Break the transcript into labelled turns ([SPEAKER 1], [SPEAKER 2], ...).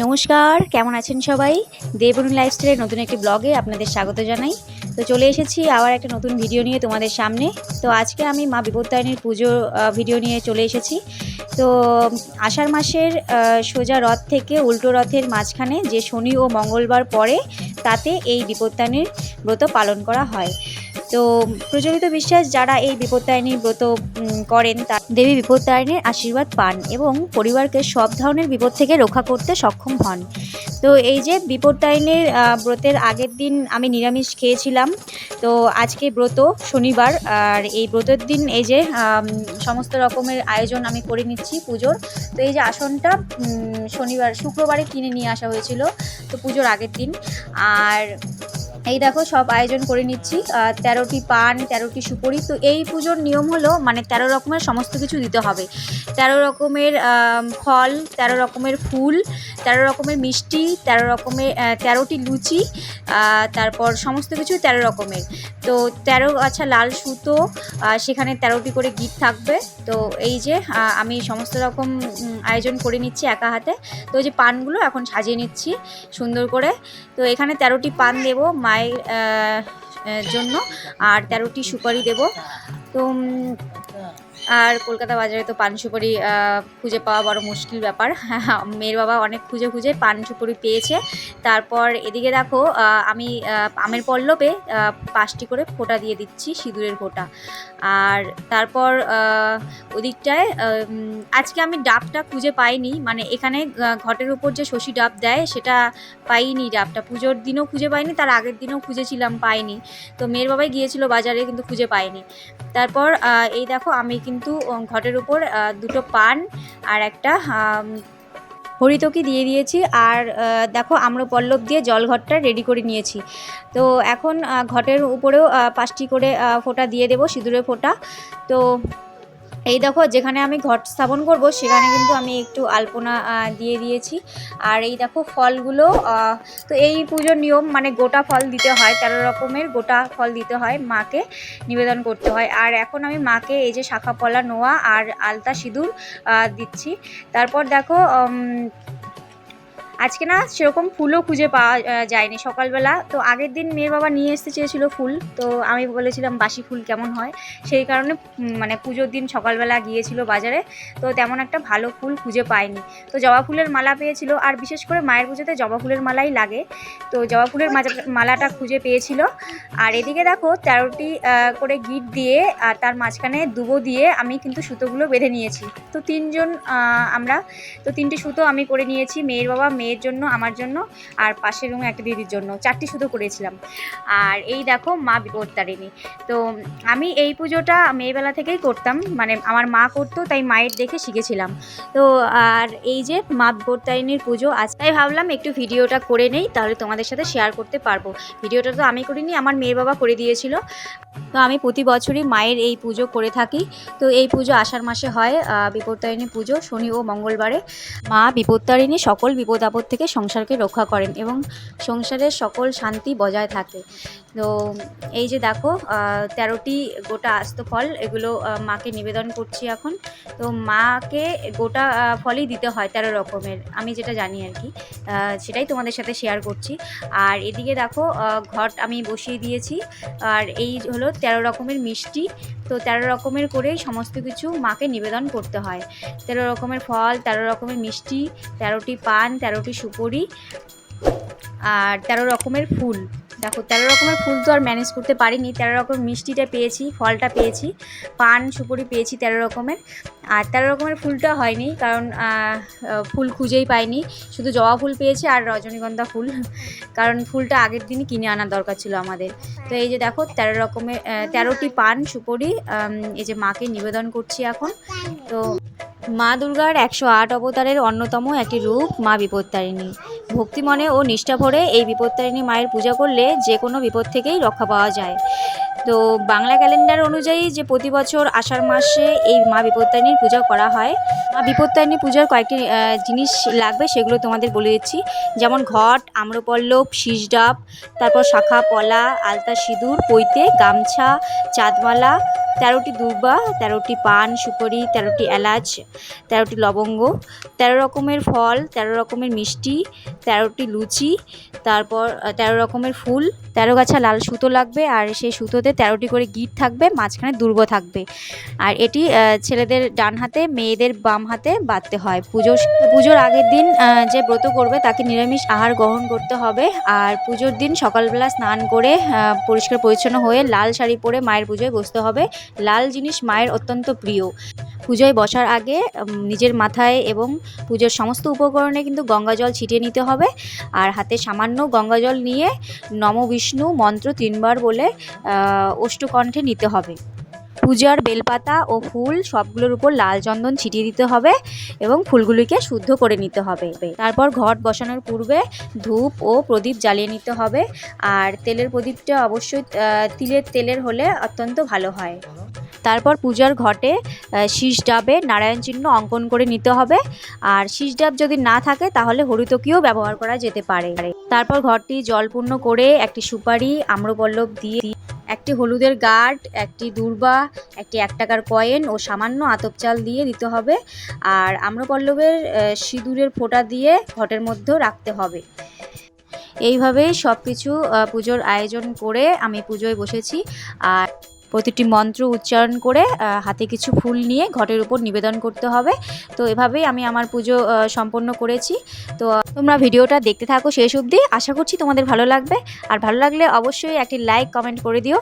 [SPEAKER 1] নমস্কার, কেমন আছেন সবাই? দেবনু লাইফস্টাইলের নতুন একটি ব্লগে আপনাদের স্বাগত জানাই। তো চলে এসেছি আবার একটা নতুন ভিডিও নিয়ে তোমাদের সামনে। তো আজকে আমি মা বিপত্তায়নের পুজো ভিডিও নিয়ে চলে এসেছি। তো, আষাঢ় মাসের সোজা রথ থেকে উল্টো রথের মাঝখানে যে শনি ও মঙ্গলবার পরে তাতে এই বিপত্তায়নের ব্রত পালন করা হয়। তো প্রচলিত বিশ্বাস যারা এই বিপত্তায়নী ব্রত করেন তা দেবী বিপত্তায়নের আশীর্বাদ পান এবং পরিবারকে সব ধরনের বিপদ থেকে রক্ষা করতে সক্ষম হন। তো এই যে বিপত্তায়নের ব্রতের আগের দিন আমি নিরামিষ খেয়েছিলাম। তো আজকে ব্রত শনিবার, আর এই ব্রতের দিন এই যে সমস্ত রকমের আয়োজন আমি করে নিচ্ছি পুজোর। তো এই যে আসনটা শনিবার, শুক্রবারে কিনে নিয়ে আসা হয়েছিল, তো পুজোর আগের দিন। আর এই দেখো, সব আয়োজন করে নিচ্ছি। তেরোটি পান, তেরোটি সুপরি। তো এই পুজোর নিয়ম হলো মানে তেরো রকমের সমস্ত কিছু দিতে হবে। তেরো রকমের ফল, তেরো রকমের ফুল, তেরো রকমের মিষ্টি, তেরো রকমের তেরোটি লুচি তারপর সমস্ত কিছু তেরো রকমের। তো তেরো আচ্ছা লাল সুতো সেখানে তেরোটি করে গিট থাকবে। তো এই যে আমি সমস্ত রকম আয়োজন করে নিচ্ছি একা হাতে। তো যে পানগুলো এখন সাজিয়ে নিচ্ছি সুন্দর করে। তো এখানে তেরোটি পান দেব মায়ের জন্য। আর তেরোটি সুপারি দেব। তো আর কলকাতা বাজারে তো পান সুপারি খুঁজে পাওয়া বড় মুশকিল ব্যাপার। মেয়ের বাবা অনেক খুঁজে খুঁজে পান সুপারি পেয়েছে। তারপর এদিকে দেখো আমি আমের পল্লবে পাঁচটি করে ফোঁটা দিয়ে দিচ্ছি, সিঁদুরের ফোঁটা। আর তারপর ওদিকটায় আজকে আমি ডাবটা খুঁজে পাইনি। মানে এখানে ঘটের উপর যে শশী ডাব দেয়, সেটা পাইনি ডাবটা। পুজোর দিনও খুঁজে পাইনি, তার আগের দিনও খুঁজেছিলাম, পাইনি। তো মেয়ের বাবাই গিয়েছিল বাজারে, কিন্তু খুঁজে পাইনি। তারপর এই দেখো আমি কিন্তু ঘটের উপর দুটো পান আর একটা হরিতকি দিয়ে দিয়েছি। আর দেখো আম্রপল্লব দিয়ে জল ঘরটা রেডি করে নিয়েছি। তো এখন ঘটের উপরেও পাঁচটি করে ফোঁটা দিয়ে দেবো, সিঁদুরের ফোঁটা। তো এই দেখো, যেখানে আমি ঘট স্থাপন করব, সেখানে কিন্তু আমি একটু আলপনা দিয়ে দিয়েছি। আর এই দেখো ফলগুলো তো এই পুজোর নিয়ম মানে গোটা ফল দিতে হয়, তেরো রকমের গোটা ফল দিতে হয় মাকে, নিবেদন করতে হয়। আর এখন আমি মাকে এই যে শাখা পলা নোয়া আর আলতা সিঁদুর দিচ্ছি। তারপর দেখো আজকে না সেরকম ফুলও খুঁজে পাওয়া যায়নি সকালবেলা। তো আগের দিন মেয়ের বাবা নিয়ে আসতে চেয়েছিল ফুল। তো আমি বলেছিলাম, বাসি ফুল কেমন হয়? সেই কারণে মানে পুজোর দিন সকালবেলা গিয়েছিল বাজারে। তো তেমন একটা ভালো ফুল খুঁজে পায়নি। তো জবা ফুলের মালা পেয়েছিল। আর বিশেষ করে মায়ের পুজোতে জবা ফুলের মালাই লাগে। তো জবা ফুলের মালাটা খুঁজে পেয়েছিল। আর এদিকে দেখো, তেরোটি করে গিট দিয়ে আর তার মাঝখানে দুবো দিয়ে আমি কিন্তু সুতোগুলো বেঁধে নিয়েছি। তো তিনজন আমরা, তো তিনটে সুতো আমি করে নিয়েছি। মেয়ের বাবা মেয়ের জন্য, আমার জন্য আর পাশের রুমে একটা দিদির জন্য। চারটি সুতো করেছিলাম। আর এই দেখো মা বিপত্তারিণী। তো আমি এই পুজোটা মেয়েবেলা থেকেই করতাম। মানে আমার মা করতো, তাই মায়ের দেখে শিখেছিলাম। তো আর এই যে মা বিপত্তারিণীর পুজো, আজ তাই ভাবলাম একটু ভিডিওটা করে নেই, তাহলে তোমাদের সাথে শেয়ার করতে পারব। ভিডিওটা তো আমি করিনি, আমার মেয়ের বাবা করে দিয়েছিল। তো আমি প্রতি বছরই মায়ের এই পুজো করে থাকি। তো এই পুজো আষাঢ় মাসে হয় বিপত্তারিণী পুজো, শনি ও মঙ্গলবারে। মা বিপত্তারিণী, সকল বিপদ থেকে সংসারকে রক্ষা করেন এবং সংসারের সকল শান্তি বজায় থাকে। তো এই যে দেখো তেরোটি গোটা আস্ত ফল, এগুলো মাকে নিবেদন করছি এখন। তো মাকে গোটা ফলই দিতে হয় তেরো রকমের, আমি যেটা জানি আর কি। সেটাই তোমাদের সাথে শেয়ার করছি। আর এদিকে দেখো ঘট আমি বসিয়ে দিয়েছি। আর এই হলো তেরো রকমের মিষ্টি। তো তেরো রকমের করেই সমস্ত কিছু মাকে নিবেদন করতে হয়। তেরো রকমের ফল, তেরো রকমের মিষ্টি, তেরোটি পান, তেরোটি সুপুরি, আর তেরো রকমের ফুল। দেখো, তেরো রকমের ফুল তো আর ম্যানেজ করতে পারিনি। তেরো রকম মিষ্টিটা পেয়েছি, ফলটা পেয়েছি, পান, সুপুরি পেয়েছি তেরো রকমের। আর তেরো রকমের ফুলটা হয়নি, কারণ ফুল খুঁজেই পাইনি। শুধু জবা ফুল পেয়েছি আর রজনীগন্ধা ফুল, কারণ ফুলটা আগের দিনই কিনে আনার দরকার ছিল আমাদের। তো এই যে দেখো, তেরো রকমের তেরোটি পান, সুপুরি এই যে মাকে নিবেদন করছি এখন। তো মা দুর্গার একশো আট অবতারের অন্যতম একটি রূপ, মা বিপত্তারিণী। ভক্তি মনে ও নিষ্ঠা ভরে এই বিপত্তারিণী মায়ের পূজা করলে যে কোনো বিপদ থেকেই রক্ষা পাওয়া যায়। তো বাংলা ক্যালেন্ডার অনুযায়ী যে প্রতি বছর আষাঢ় মাসে এই মা বিপত্তারিণীর পূজা করা হয়, মা বিপত্তারিণী পূজার কয়েকটি জিনিস লাগবে সেগুলো তোমাদের বলে দিচ্ছি। যেমন ঘট, আম্রপল্লব, শীষডাব, তারপর শাখা পলা আলতা সিঁদুর, পৈতে, গামছা, চাঁদমালা তেরোটি দুর্বা, তেরোটি পান, সুপারি, তেরোটি এলাচ, তেরোটি লবঙ্গ, তেরো রকমের ফল, তেরো রকমের মিষ্টি, তেরোটি লুচি, তারপর তেরো রকমের ফুল, তেরো গাছা লাল সুতো লাগবে আর সেই সুতোতে তেরোটি করে গিট থাকবে, মাঝখানে দুর্গ থাকবে। আর এটি ছেলেদের ডান হাতে, মেয়েদের বাম হাতে বাঁধতে হয়। পুজোর পুজোর আগের দিন যে ব্রত করবে তাকে নিরামিষ আহার গ্রহণ করতে হবে আর পুজোর দিন সকালবেলা স্নান করে পরিষ্কার পরিচ্ছন্ন হয়ে লাল শাড়ি পরে মায়ের পুজোয় বসতে হবে। লাল জিনিস মায়ের অত্যন্ত প্রিয়। পুজোয় বসার আগে নিজের মাথায় এবং পুজোর সমস্ত উপকরণে কিন্তু গঙ্গা জল ছিটিয়ে নিতে হবে। আর হাতে সামান্য গঙ্গা জল নিয়ে নমবিষ্ণু মন্ত্র তিনবার বলে অষ্টকণ্ঠে নিতে হবে। পূজার বেলপাতা ও ফুল সবগুলোর উপর লাল চন্দন ছিটিয়ে দিতে হবে এবং ফুলগুলিকে শুদ্ধ করে নিতে হবে। তারপর ঘট বসানোর পূর্বে ধূপ ও প্রদীপ জ্বালিয়ে নিতে হবে। আর তেলের প্রদীপটা অবশ্যই তিলের তেলের হলে অত্যন্ত ভালো হয়। তারপর পূজার ঘটে শীষ ডাবে নারায়ণ চিহ্ন অঙ্কন করে নিতে হবে। আর শীষ ডাব যদি না থাকে, তাহলে হরিতকিও ব্যবহার করা যেতে পারে। তারপর ঘরটি জলপূর্ণ করে একটি সুপারি আম্রপল্লব দিয়ে একটি হলুদের গার্ড একটি দুর্বা, একটি এক টাকার কয়েন ও সামান্য আতপ চাল দিয়ে দিতে হবে। আর আম্রপল্লবের সিঁদুরের ফোঁটা দিয়ে ঘটের মধ্যেও রাখতে হবে। এইভাবেই সব কিছু পুজোর আয়োজন করে আমি পুজোয় বসেছি। আর প্রতিটি মন্ত্র উচ্চারণ করে হাতে কিছু ফুল নিয়ে ঘটের উপর নিবেদন করতে হবে। তো এভাবেই আমি আমার পুজো সম্পন্ন করেছি। তো তোমরা ভিডিওটা দেখতে থাকো শেষ অবধি। আশা করছি তোমাদের ভালো লাগবে। আর ভালো লাগলে অবশ্যই একটি লাইক কমেন্ট করে দিও।